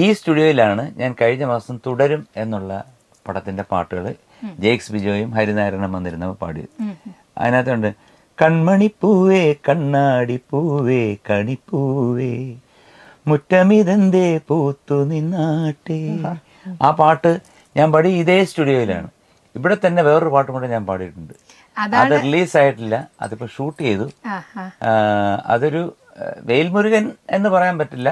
ഈ സ്റ്റുഡിയോയിലാണ് ഞാൻ കഴിഞ്ഞ മാസം തുടരും എന്നുള്ള പടത്തിന്റെ പാട്ടുകൾ ജെയ്ക്സ് ബിജോയും ഹരിനാരായണൻ വന്നിരുന്നവ പാടിയത് അതിനകത്തുണ്ട് കൺമണിപ്പൂവേ കണ്ണാടി പൂവേ കണിപ്പൂവേ മുറ്റമിതെന്തേ പൂത്തു നിന്നാട്ടെ. ആ പാട്ട് ഞാൻ പാടി ഇതേ സ്റ്റുഡിയോയിലാണ്. ഇവിടെ തന്നെ വേറൊരു പാട്ടും കൂടെ ഞാൻ പാടിയിട്ടുണ്ട്. അത് റിലീസ് ആയിട്ടില്ല അതിപ്പോ ഷൂട്ട് ചെയ്തു. അതൊരു വേൽമുരുകൻ എന്ന് പറയാൻ പറ്റില്ല.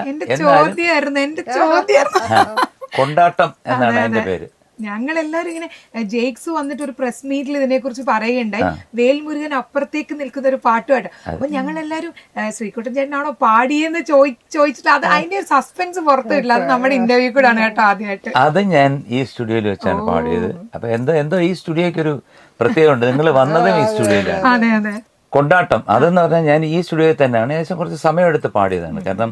കൊണ്ടാട്ടം എന്നാണ് എന്റെ പേര്. ഞങ്ങൾ എല്ലാവരും ഇങ്ങനെ ജേക്സ് ജെയ്ക്സ് വന്നിട്ട് ഒരു പ്രസ് മീറ്റിൽ ഇതിനെ കുറിച്ച് പറയുകയുണ്ടായി വേൽമുരുകൻ അപ്പുറത്തേക്ക് നിൽക്കുന്ന ഒരു പാട്ടുമായിട്ട്. അപ്പൊ ഞങ്ങൾ എല്ലാവരും ശ്രീകുട്ടൻ ചേട്ടനാണോ പാടിയെന്ന് ചോദി ചോദിച്ചിട്ട് അത് അതിന്റെ ഒരു സസ്പെൻസ് പുറത്തു വിടില്ല അത് നമ്മുടെ ഇന്റർവ്യൂ കൂടാണ് ആണ് കേട്ടോ ആദ്യമായിട്ട്. അത് ഞാൻ ഈ സ്റ്റുഡിയോയിൽ വെച്ചാണ് പാടിയത്. അപ്പൊ എന്തോ എന്തോ ഈ സ്റ്റുഡിയോക്ക് ഒരു പ്രത്യേകമുണ്ട് നിങ്ങൾ വന്നതും ഈ സ്റ്റുഡിയോയിലാണ്. അതെ അതെ. കൊണ്ടാട്ടം. അതെന്ന് പറഞ്ഞാൽ ഞാൻ ഈ സ്റ്റുഡിയോയിൽ തന്നെയാണ് ഏകദേശം കുറച്ച് സമയമെടുത്ത് പാടിയതാണ്. കാരണം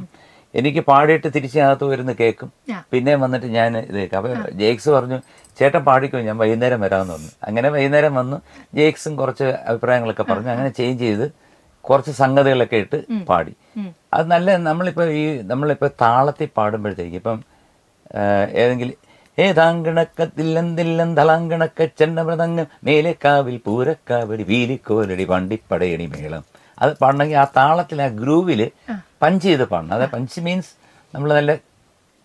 എനിക്ക് പാടിയിട്ട് തിരിച്ചകത്ത് വരുന്ന കേൾക്കും പിന്നെ വന്നിട്ട് ഞാൻ ഇത് കേൾക്കും. അപ്പൊ ജേക്സ് പറഞ്ഞു ചേട്ടൻ പാടിക്കോ ഞാൻ വൈകുന്നേരം വരാമെന്ന് പറഞ്ഞു. അങ്ങനെ വൈകുന്നേരം വന്നു. ജേക്സും കുറച്ച് അഭിപ്രായങ്ങളൊക്കെ പറഞ്ഞു. അങ്ങനെ ചേഞ്ച് ചെയ്ത് കുറച്ച് സംഗതികളൊക്കെ ഇട്ട് പാടി. അത് നല്ല നമ്മളിപ്പോൾ ഈ നമ്മളിപ്പോൾ താളത്തിൽ പാടുമ്പോഴത്തേക്ക് ഇപ്പം ഏതെങ്കിലും ഏതാങ്കിണക്ക തില്ലം തില്ലം തളാങ്കിണക്ക ചെണ്ടമൃതങ്ങ് മേലേക്കാവിൽ പൂരക്കാവടി വീലിക്കോലടി വണ്ടിപ്പടയണി മേളം. അത് പാടണമെങ്കിൽ ആ താളത്തിൽ ആ ഗ്രൂവിൽ പഞ്ച് ചെയ്ത് പാടണം. അതായത് പഞ്ച് മീൻസ് നമ്മൾ നല്ല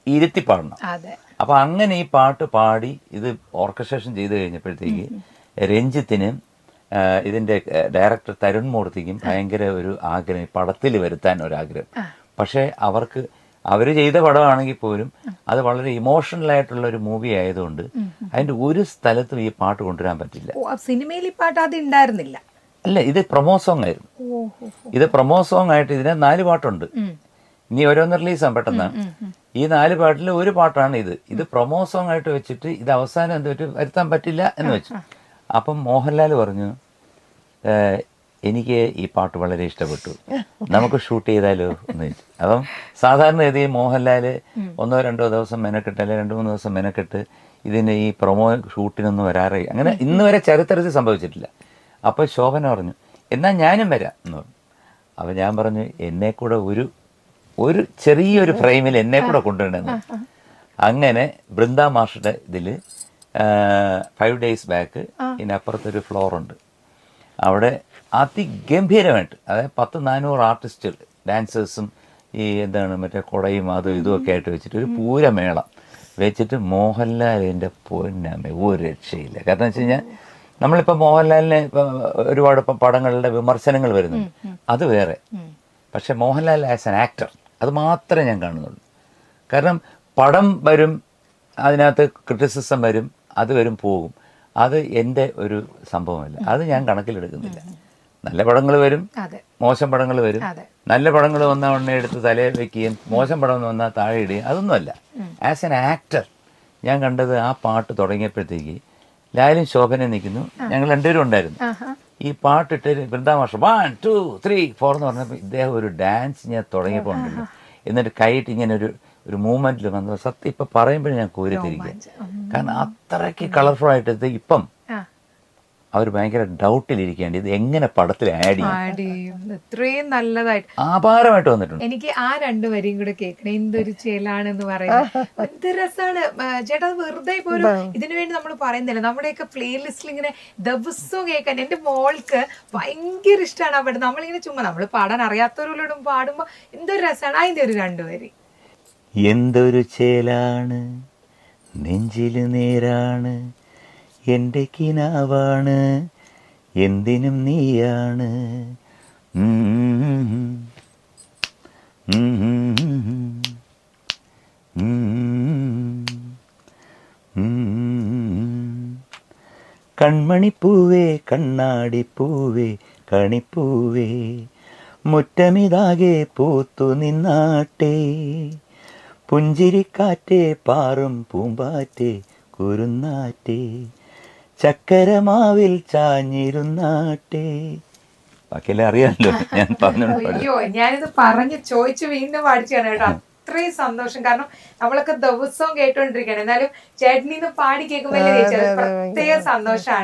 ഇരുത്തി പാടണം. അതെ. അപ്പൊ അങ്ങനെ ഈ പാട്ട് പാടി ഇത് ഓർക്കസ്ട്രേഷൻ ചെയ്ത് കഴിഞ്ഞപ്പോഴത്തേക്ക് രഞ്ജിത്തിന് ഇതിന്റെ ഡയറക്ടർ തരുൺ മൂർത്തിക്കും ഭയങ്കര ഒരു ആഗ്രഹം പടത്തിൽ വരുത്താൻ ഒരു ആഗ്രഹം. പക്ഷേ അവർക്ക് അവർ ചെയ്ത പടമാണെങ്കിൽ പോലും അത് വളരെ ഇമോഷണൽ ആയിട്ടുള്ള ഒരു മൂവി ആയതുകൊണ്ട് അതിന്റെ ഒരു സ്ഥലത്തും ഈ പാട്ട് കൊണ്ടുവരാൻ പറ്റില്ല. സിനിമയിൽ ഈ പാട്ട് അത് ഉണ്ടായിരുന്നില്ല. അല്ല ഇത് പ്രൊമോ സോങ് ആയിരുന്നു. ഇത് പ്രൊമോ സോങ് ആയിട്ട് ഇതിന് നാല് പാട്ടുണ്ട്. ഇനി ഓരോന്ന് റിലീസാണ് പെട്ടെന്ന്. ഈ നാല് പാട്ടിൽ ഒരു പാട്ടാണ് ഇത്. ഇത് പ്രൊമോ സോങ് ആയിട്ട് വെച്ചിട്ട് ഇത് അവസാനം എന്ത് പറ്റും വരുത്താൻ പറ്റില്ല എന്ന് വെച്ചു. അപ്പം മോഹൻലാൽ പറഞ്ഞു "ഏഹ്, എനിക്ക് ഈ പാട്ട് വളരെ ഇഷ്ടപ്പെട്ടു. നമുക്ക് ഷൂട്ട് ചെയ്താലോ എന്ന് അപ്പം സാധാരണ ഗതിയിൽ മോഹൻലാൽ ഒന്നോ രണ്ടോ ദിവസം മെനക്കെട്ട് അല്ലെങ്കിൽ രണ്ടു മൂന്ന് ദിവസം മെനക്കെട്ട് ഇതിന് ഈ പ്രൊമോ ഷൂട്ടിനൊന്നും വരാറായി അങ്ങനെ ഇന്ന് വരെ ചരിത്രത്തിൽ സംഭവിച്ചിട്ടില്ല. അപ്പോൾ ശോഭന പറഞ്ഞു എന്നാൽ ഞാനും വരാം എന്ന് പറഞ്ഞു. അപ്പം ഞാൻ പറഞ്ഞു എന്നെ കൂടെ ഒരു ഒരു ചെറിയൊരു ഫ്രെയിമിൽ എന്നെ കൂടെ കൊണ്ടുവരണമെന്ന്. അങ്ങനെ ബൃന്ദ മാഷുടെ ഇതിൽ ഫൈവ് ഡേയ്സ് ബാക്ക് ഇതിനപ്പുറത്തൊരു ഫ്ലോറുണ്ട് അവിടെ അതിഗംഭീരമായിട്ട് അതായത് പത്ത് നാനൂറ് ആർട്ടിസ്റ്റുകൾ ഡാൻസേഴ്സും ഈ എന്താണ് മറ്റേ കുടയും അതും ഇതും ഒക്കെ ആയിട്ട് വെച്ചിട്ട് ഒരു പൂരമേള വെച്ചിട്ട് മോഹൻലാലിന്റെ പൊന്നമ്മ ഒരു രക്ഷയില്ല. കാരണം വെച്ച് കഴിഞ്ഞാൽ നമ്മളിപ്പോൾ മോഹൻലാലിനെ ഇപ്പം ഒരുപാട് ഇപ്പം പടങ്ങളുടെ വിമർശനങ്ങൾ വരുന്നുണ്ട്. അത് വേറെ. പക്ഷെ മോഹൻലാൽ ആസ് ആൻ ആക്ടർ അത് മാത്രമേ ഞാൻ കാണുന്നുള്ളൂ. കാരണം പടം വരും അതിനകത്ത് ക്രിറ്റിസിസം വരും അത് വരും പോകും. അത് എന്റെ ഒരു സംഭവമല്ല. അത് ഞാൻ കണക്കിലെടുക്കുന്നില്ല. നല്ല പടങ്ങൾ വരും. മോശം പടങ്ങൾ വരും. നല്ല പടങ്ങൾ വന്ന ഉടനെ എടുത്ത് തലയിൽ വെക്കുകയും മോശം പടം വന്നാൽ താഴെ ഇടുകയും അതൊന്നുമല്ല. ആസ് എൻ ആക്ടർ ഞാൻ കണ്ടത് ആ പാട്ട് തുടങ്ങിയപ്പോഴത്തേക്ക് ലാലും ശോഭന നിൽക്കുന്നു. ഞങ്ങൾ രണ്ടുപേരും ഉണ്ടായിരുന്നു. ഈ പാട്ടിട്ട് വൃന്ദാമാഷ വൺ ടു ത്രീ ഫോർ എന്ന് പറഞ്ഞപ്പോൾ ഇദ്ദേഹം ഒരു ഡാൻസ് ഞാൻ തുടങ്ങിയപ്പോൾ ഉണ്ടല്ലോ. എന്നിട്ട് കൈയിട്ട് ഇങ്ങനെ ഒരു ഒരു മൂവ്മെന്റിൽ വന്നത് സത്യം ഇപ്പം പറയുമ്പോഴും ഞാൻ കോരിത്തിരിക്കുക കാരണം അത്രയ്ക്ക് കളർഫുൾ ആയിട്ട് ഇപ്പം അവർ ഭയങ്കര ഡൗട്ടിലിരിക്കേണ്ടി ഇത് എങ്ങനെ പടത്തിൽ ആഡ് ചെയ്യും. ഇത്രയും നല്ലതായിട്ട്. ആപാരമായിട്ട് വന്നിട്ടുണ്ട്. എനിക്ക് ആ രണ്ടു വരിയും കൂടെ കേൾക്കണം. എന്തൊരു ചേലാണെന്ന് പറയുന്നത്. എന്ത് രസാണ്. ചേട്ടാ അത് വെറുതെ പോലും ഇതിനു വേണ്ടി നമ്മൾ പറയുന്നില്ല. നമ്മുടെയൊക്കെ പ്ലേലിസ്റ്റിൽ ഇങ്ങനെ ദിവസവും കേൾക്കാൻ. എന്റെ മോൾക്ക് ഭയങ്കര ഇഷ്ടമാണ് അവിടെ നമ്മളിങ്ങനെ ചുമ്മാ നമ്മൾ പാടാൻ അറിയാത്തവരോടും പാടുമ്പോ എന്തൊരു രസമാണ് അതിന്റെ ഒരു രണ്ടുപേരി എന്തൊരു ചേലാണ്. നെഞ്ചിൽ നേരാണ്. എന്റെ കിനാവാണ് എന്തിനും നീയാണ്. കൺമണിപ്പൂവേ കണ്ണാടിപ്പൂവേ കണിപ്പൂവേ മുറ്റമിതാകെ പൂത്തു നിന്നാട്ടെ. പുഞ്ചിരിക്കാറ്റേ പാറും പൂമ്പാറ്റേ കുരുന്നാറ്റേ. ചക്കരമാവിൽ ചാഞ്ഞിരുന്നാട്ടെ. ബാക്കിയെല്ലാം അറിയാമല്ലോ ഞാൻ അയ്യോ ഞാനിത് പറഞ്ഞ് ചോദിച്ചു വീണ്ടും പാടിച്ചാണ് കേട്ടോ. അത്രയും സന്തോഷം. കാരണം നമ്മളൊക്കെ ദിവസവും കേട്ടോണ്ടിരിക്കുകയാണ്. എന്നാലും ചേട്ടനിന്ന് പാടി കേൾക്കുമ്പോൾ പ്രത്യേക സന്തോഷമാണ്